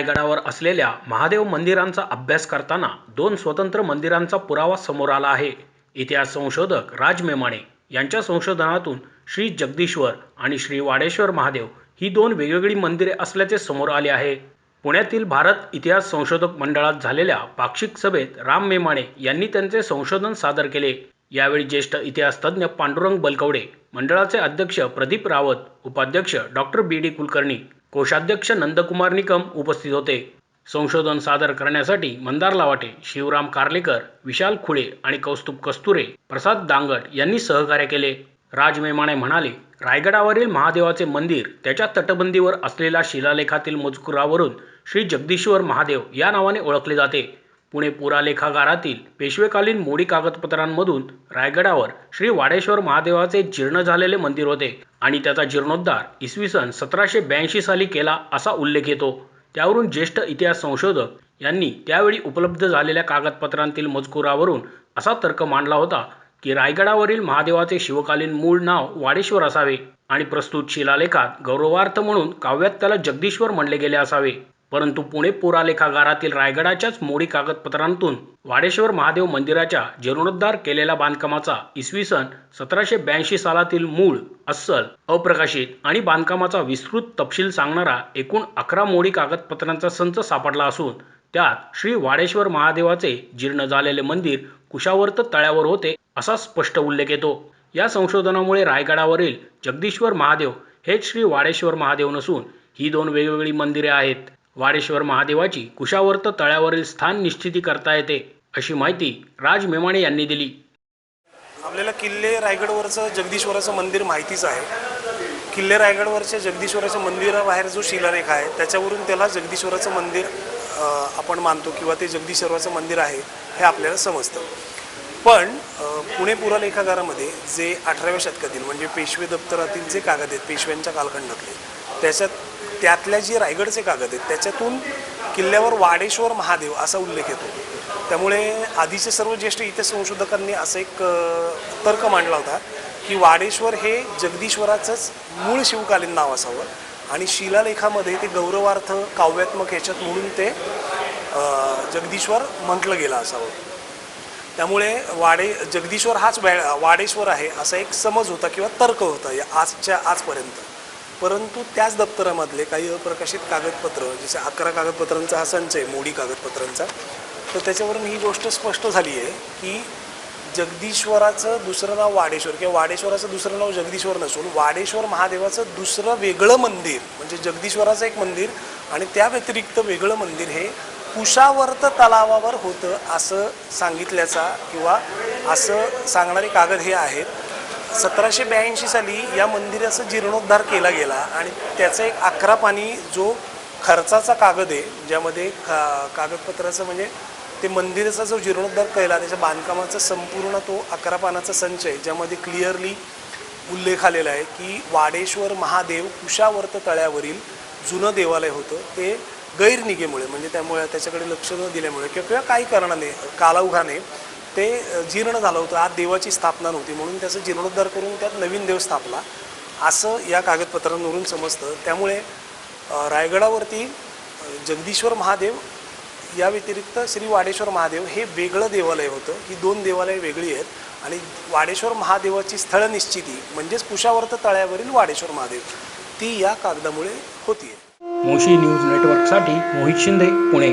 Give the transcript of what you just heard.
रायगडावर असलेल्या महादेव मंदिरांचा अभ्यास करताना दोन स्वतंत्र मंदिरांचा पुरावा समोर आला आहे. इतिहास संशोधक राज मेमाणे यांच्या संशोधनातून श्री जगदीश्वर आणि श्री वाडेश्वर महादेव ही दोन वेगवेगळी मंदिरे असल्याचे समोर आले आहे. पुण्यातील भारत इतिहास संशोधक मंडळात झालेल्या पाक्षिक सभेत राम मेमाणे यांनी त्यांचे संशोधन सादर केले. यावेळी ज्येष्ठ इतिहासतज्ज्ञ पांडुरंग बलकवडे मंडळाचे अध्यक्ष प्रदीप रावत उपाध्यक्ष डॉक्टर बी डी कुलकर्णी कोषाध्यक्ष नंदकुमार निकम उपस्थित होते. संशोधन सादर करण्यासाठी मंदार लावाटे शिवराम कार्लेकर विशाल खुळे आणि कौस्तुभ कस्तुरे प्रसाद दांगट यांनी सहकार्य केले. राजमेमाणे म्हणाले रायगडावरील महादेवाचे मंदिर त्याच्या तटबंदीवर असलेल्या शिलालेखातील मजकुरावरून श्री जगदीश्वर महादेव या नावाने ओळखले जाते. पुणे पुरालेखागारातील पेशवेकालीन मोडी कागदपत्रांमधून रायगडावर श्री वाडेश्वर महादेवाचे जीर्ण झालेले मंदिर होते आणि त्याचा जीर्णोद्धार इसवी सन सतराशे ब्याऐंशी साली केला असा उल्लेख येतो. त्यावरून ज्येष्ठ इतिहास संशोधक यांनी त्यावेळी उपलब्ध झालेल्या कागदपत्रांतील मजकुरावरून असा तर्क मांडला होता की रायगडावरील महादेवाचे शिवकालीन मूळ नाव वाडेश्वर असावे आणि प्रस्तुत शिलालेखात गौरवार्थ म्हणून काव्यात त्याला जगदीश्वर म्हणले गेले असावे. परंतु पुणे पुरालेखागारातील रायगडाच्याच मोडी कागदपत्रांतून वाडेश्वर महादेव मंदिराच्या जीर्णोद्धार केलेल्या बांधकामाचा इसवी सन सतराशे ब्याऐंशी सालातील मूळ अस्सल अप्रकाशित आणि बांधकामाचा विस्तृत तपशील सांगणारा एकूण अकरा मोडी कागदपत्रांचा संच सापडला असून त्यात श्री वाडेश्वर महादेवाचे जीर्ण झालेले मंदिर कुशावर्त तळ्यावर होते असा स्पष्ट उल्लेख येतो. या संशोधनामुळे रायगडावरील जगदीश्वर महादेव हेच श्री वाडेश्वर महादेव नसून ही दोन वेगवेगळी मंदिरे आहेत. वाडेश्वर महादेवाची कुशावर्त तळ्यावरील स्थान निश्चिती करता येते अशी माहिती राज मेमाणे यांनी दिली. आपल्याला किल्ले रायगडवरचं जगदीश्वराचं मंदिर माहितीच आहे. किल्ले रायगडवरच्या जगदीश्वराच्या मंदिराबाहेर जो शिलालेख आहे त्याच्यावरून त्याला जगदीश्वराचं मंदिर आपण मानतो किंवा ते जगदीश्वराचं मंदिर आहे हे आपल्याला समजतं. पण पुणे पुरालेखागारामध्ये जे अठराव्या शतकातील म्हणजे पेशवे दप्तरातील जे कागद आहेत पेशव्यांच्या कालखंडातले त्याच्यात त्यातल्या जे रायगडचे कागद आहेत त्याच्यातून किल्ल्यावर वाडेश्वर महादेव असा उल्लेख येतो. त्यामुळे आधीचे सर्व ज्येष्ठ इतिहास संशोधकांनी असं एक तर्क मांडला होता की वाडेश्वर हे जगदीश्वराचंच मूळ शिवकालीन नाव असावं आणि शिलालेखामध्ये ते गौरवार्थ काव्यात्मक ह्याच्यात म्हणून ते जगदीश्वर म्हटलं गेलं असावं. त्यामुळे वाडे जगदीश्वर हाच वाडेश्वर आहे असा एक समज होता किंवा तर्क होता या आजच्या आजपर्यंत. परंतु त्याच दप्तरामधले काही अप्रकाशित कागदपत्र जसे अकरा कागदपत्रांचा हा संच आहे मोडी कागदपत्रांचा तर त्याच्यावरून ही गोष्ट स्पष्ट झाली आहे की जगदीश्वराचं दुसरं नाव वाडेश्वर किंवा वाडेश्वराचं दुसरं नाव जगदीश्वर नसून वाडेश्वर महादेवाचं दुसरं वेगळं मंदिर म्हणजे जगदीश्वराचं एक मंदिर आणि त्या व्यतिरिक्त वेगळं मंदिर हे कुशावर्त तलावावर होतं असं सांगितल्याचा किंवा असं सांगणारे कागद हे आहेत. सतराशे ब्याऐंशी साली या मंदिराचा जीर्णोद्धार केला गेला आणि त्याचा एक अकरा पाणी जो खर्चाचा कागद आहे ज्यामध्ये का कागदपत्राचं म्हणजे ते मंदिराचा जो जीर्णोद्धार केला त्याच्या बांधकामाचा संपूर्ण तो अकरा पानाचा संच आहे ज्यामध्ये क्लिअरली उल्लेख आलेला आहे की वाडेश्वर महादेव कुशावर्त तळ्यावरील जुनं देवालय होतं. ते गैरनिगेमुळे म्हणजे त्यामुळे त्याच्याकडे लक्ष न दिल्यामुळे किंवा किंवा काही कारणाने कालावघाने ते जीर्ण झालं होतं. आज देवाची स्थापना नव्हती. म्हणून त्याचं जीर्णोद्धार करून त्यात नवीन देव स्थापला. असं या कागदपत्रांवरून समजतं. त्यामुळे रायगडावरती जगदीश्वर महादेव या व्यतिरिक्त श्री वाडेश्वर महादेव हे वेगळं देवालय होतं. ही दोन देवालय वेगळी आहेत. आणि वाडेश्वर महादेवाची स्थळ निश्चिती म्हणजेच कुशावर्त तळ्यावरील वाडेश्वर महादेव ती या कागदामुळे होती मोशी न्यूज नेटवर्कसाठी मोहित शिंदे पुणे.